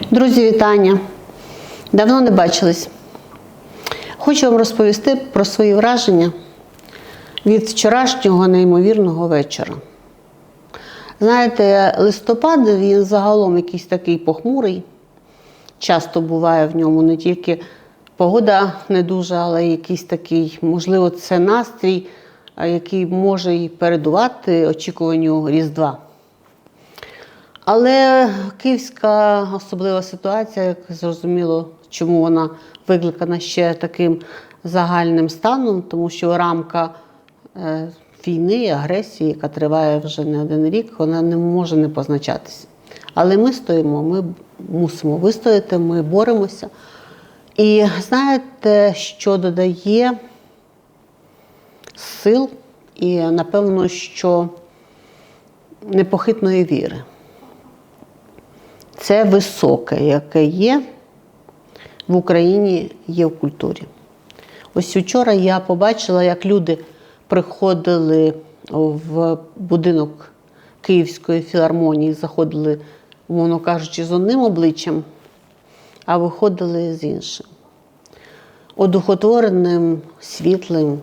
Друзі, вітання! Давно не бачились. Хочу вам розповісти про свої враження від вчорашнього неймовірного вечора. Знаєте, листопад він загалом якийсь такий похмурий. Часто буває в ньому не тільки погода не дуже, але й якийсь такий, можливо, це настрій, який може і передувати очікуванню Різдва. Але київська особлива ситуація, як зрозуміло, чому вона викликана ще таким загальним станом, тому що рамка е, війни, агресії, яка триває вже не один рік, вона не може не позначатися. Але ми стоїмо, ми мусимо вистояти, ми боремося. І знаєте, що додає сил і, напевно, що непохитної віри. Це високе, яке є в Україні, є в культурі. Ось вчора я побачила, як люди приходили в будинок Київської філармонії, заходили, умовно кажучи, з одним обличчям, а виходили з іншим. Одухотвореним, світлим,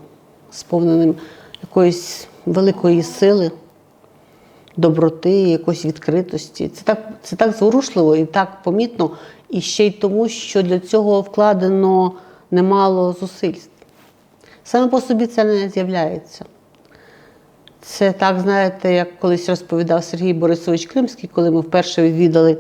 сповненим якоїсь великої сили доброти, якоїсь відкритості. Це так, це так зворушливо і так помітно, і ще й тому, що для цього вкладено немало зусиль. Саме по собі це не з'являється. Це так, знаєте, як колись розповідав Сергій Борисович Кримський, коли ми вперше відвідали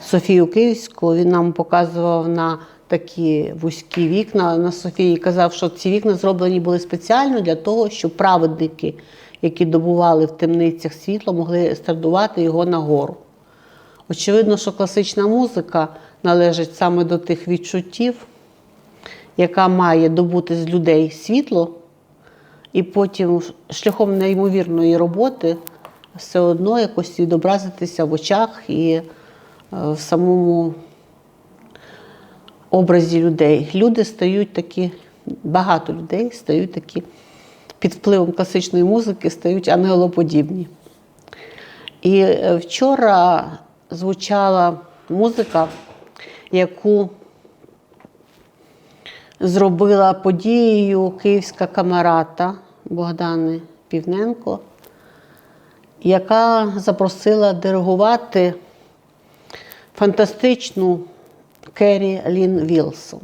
Софію Київську, він нам показував на такі вузькі вікна на Софії і казав, що ці вікна зроблені були спеціально для того, щоб праведники, які добували в темницях світло, могли стартувати його нагору. Очевидно, що класична музика належить саме до тих відчуттів, яка має добути з людей світло, і потім шляхом неймовірної роботи все одно якось відобразитися в очах і е, в самому образі людей. Люди стають такі, багато людей стають такі під впливом класичної музики, стають ангелоподібні. І е, вчора звучала музика, яку зробила подією київська камерата Богдани Півненко, яка запросила диригувати фантастичну Керрі Лін Вілсон.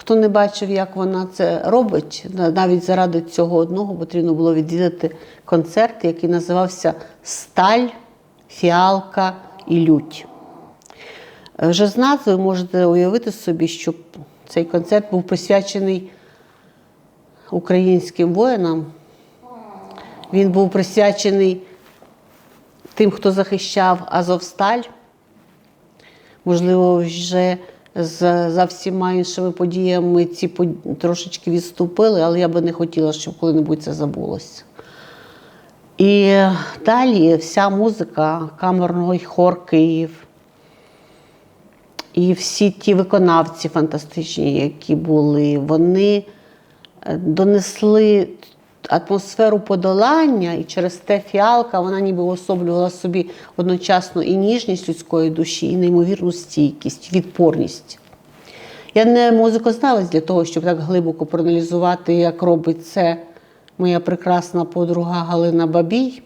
Хто не бачив, як вона це робить, навіть заради цього одного потрібно було відвідати концерт, який називався Сталь, Фіалка і Лють. Вже з назви можете уявити собі, що цей концерт був присвячений українським воїнам. Він був присвячений тим, хто захищав Азовсталь. Можливо, вже за, за всіма іншими подіями ці под... трошечки відступили, але я би не хотіла, щоб коли-небудь це забулося. І далі вся музика, камерний хор Київ, і всі ті виконавці фантастичні, які були, вони донесли атмосферу подолання, і через те фіалка вона ніби особлювала собі одночасно і ніжність людської душі, і неймовірну стійкість, відпорність. Я не музикознавець для того, щоб так глибоко проаналізувати, як робить це моя прекрасна подруга Галина Бабій.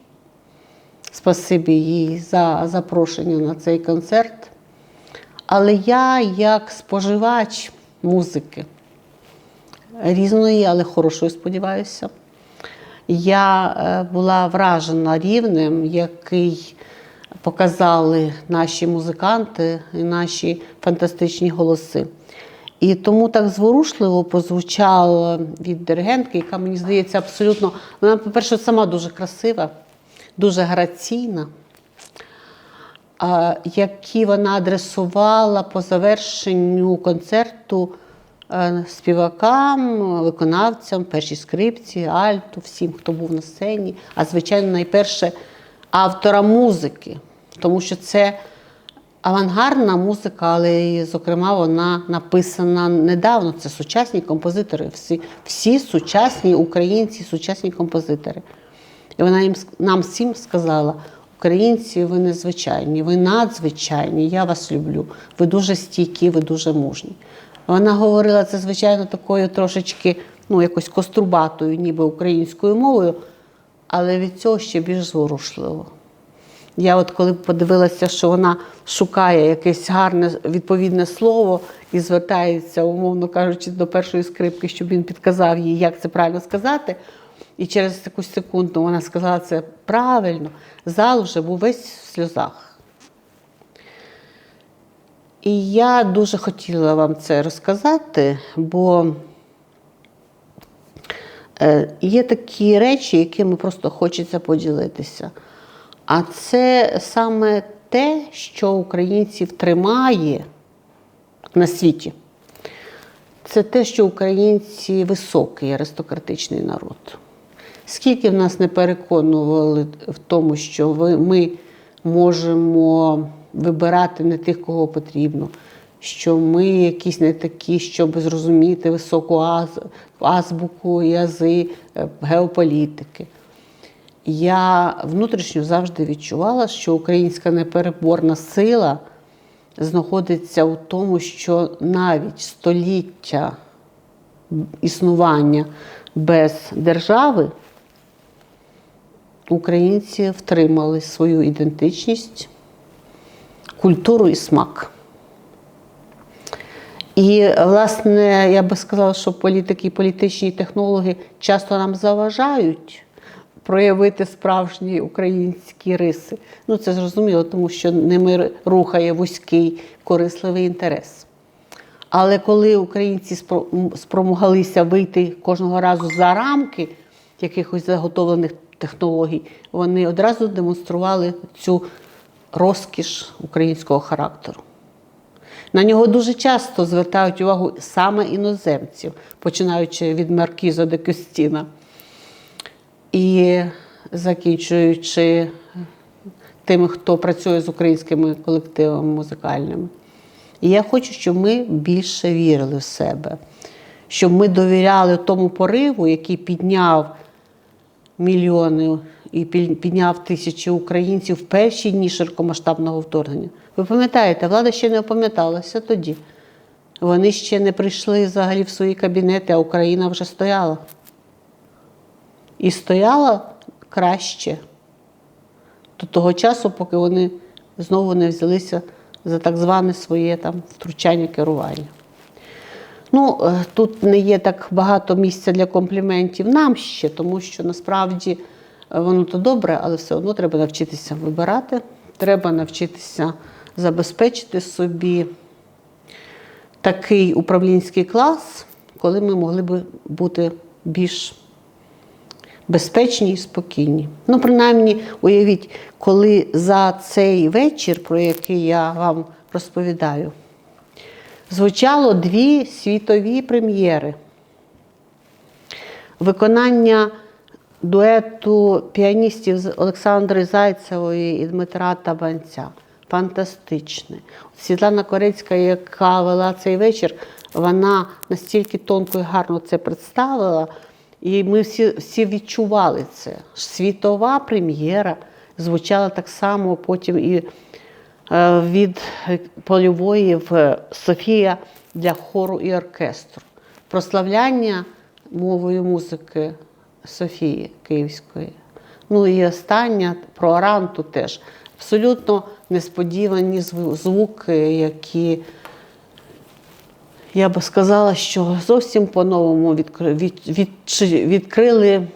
Спасибі їй за запрошення на цей концерт. Але я, як споживач музики, різної, але хорошої, сподіваюся, я е, була вражена рівнем, який показали наші музиканти і наші фантастичні голоси. І тому так зворушливо позвучало від диригентки, яка, мені здається, абсолютно, вона, по-перше, сама дуже красива, дуже граційна, які вона адресувала по завершенню концерту співакам, виконавцям, першій скрипці, альту, всім, хто був на сцені, а звичайно, найперше автора музики, тому що це авангардна музика, але, зокрема, вона написана недавно. Це сучасні композитори, всі, всі сучасні українці, сучасні композитори. І вона їм нам всім сказала: Українці, ви незвичайні, ви надзвичайні, я вас люблю. Ви дуже стійкі, ви дуже мужні. Вона говорила це, звичайно, такою трошечки, ну, якось кострубатою, ніби українською мовою, але від цього ще більш зворушливо. Я от коли подивилася, що вона шукає якесь гарне відповідне слово і звертається, умовно кажучи, до першої скрипки, щоб він підказав їй, як це правильно сказати. І через якусь секунду вона сказала це правильно, зал вже був весь в сльозах. І я дуже хотіла вам це розказати, бо е, є такі речі, якими просто хочеться поділитися. А це саме те, що українців тримає на світі. Це те, що українці високий аристократичний народ. Скільки в нас не переконували в тому, що ми можемо вибирати не тих, кого потрібно, що ми якісь не такі, щоб зрозуміти високу аз- азбуку, язи, е, геополітики. Я внутрішньо завжди відчувала, що українська непереборна сила знаходиться у тому, що навіть століття існування без держави українці втримали свою ідентичність, культуру і смак. І, власне, я би сказала, що політики і політичні технологи часто нам заважають проявити справжні українські риси. Ну, це зрозуміло, тому що ними рухає вузький корисливий інтерес. Але коли українці спро- м, спромоглися вийти кожного разу за рамки якихось заготовлених технологій, вони одразу демонстрували цю розкіш українського характеру. На нього дуже часто звертають увагу саме іноземців, починаючи від Маркіза де Кюстіна і закінчуючи тими, хто працює з українськими колективами музикальними. І я хочу, щоб ми більше вірили в себе, щоб ми довіряли тому пориву, який підняв мільйони і підняв тисячі українців в перші дні широкомасштабного вторгнення. Ви пам'ятаєте, влада ще не опам'яталася тоді. Вони ще не прийшли взагалі в свої кабінети, а Україна вже стояла. І стояла краще до того часу, поки вони знову не взялися за так зване своє там втручання керування. Ну, е, тут не є так багато місця для компліментів нам ще, тому що насправді воно то добре, але все одно треба навчитися вибирати, треба навчитися забезпечити собі такий управлінський клас, коли ми могли би бути більш безпечні і спокійні. Ну, принаймні, уявіть, коли за цей вечір, про який я вам розповідаю, звучало дві світові прем'єри. Виконання дуету піаністів з Олександри Зайцевої і Дмитра Табанця. Фантастичне. Світлана Корецька, яка вела цей вечір, вона настільки тонко і гарно це представила, і ми всі, всі відчували це. Світова прем'єра звучала так само потім і е, від польової в Софія для хору і оркестру. Прославляння мовою музики Софії Київської. Ну і остання про Аранту теж. Абсолютно несподівані звуки, які я би сказала, що зовсім по-новому відкри- від, відчи- відкрили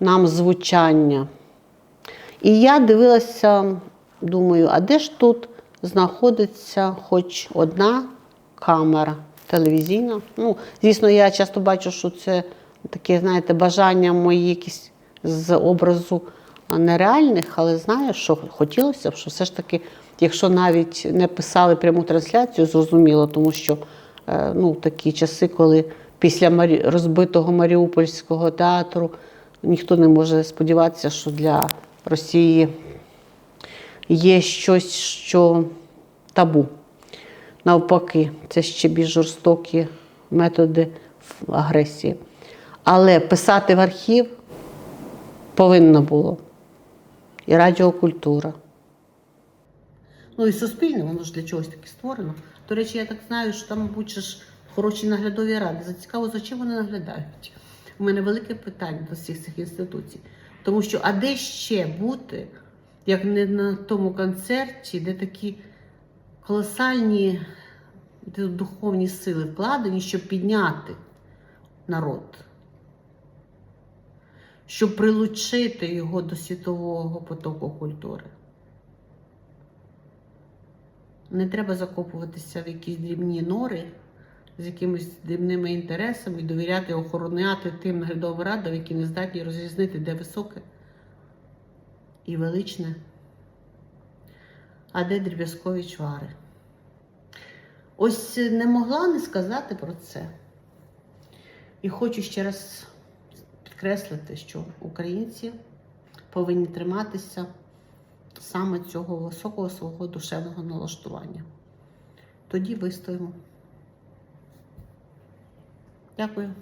нам звучання. І я дивилася, думаю, а де ж тут знаходиться хоч одна камера телевізійна? Ну, звісно, я часто бачу, що це таке, знаєте, бажання мої якісь з образу нереальних, але знаю, що хотілося б, що все ж таки, якщо навіть не писали пряму трансляцію, зрозуміло, тому що е, ну, такі часи, коли після розбитого Маріупольського театру ніхто не може сподіватися, що для Росії є щось, що табу. Навпаки, це ще більш жорстокі методи агресії. Але писати в архів повинно було. і радіокультура. Ну і суспільне, воно ж для чогось таке створено. До речі, я так знаю, що там, мабуть, ж хороші наглядові ради. Зацікаво, за чим вони наглядають. У мене велике питання до всіх цих інституцій. Тому що, а де ще бути, як не на тому концерті, де такі колосальні духовні сили вкладені, щоб підняти народ, щоб прилучити його до світового потоку культури. Не треба закопуватися в якісь дрібні нори з якимись дрібними інтересами і довіряти, охороняти тим наглядовим радам, які не здатні розрізнити, де високе і величне, а де дріб'язкові чвари. Ось не могла не сказати про це. І хочу ще раз підкреслити, що українці повинні триматися саме цього високого свого душевного налаштування. Тоді вистоїмо. Дякую.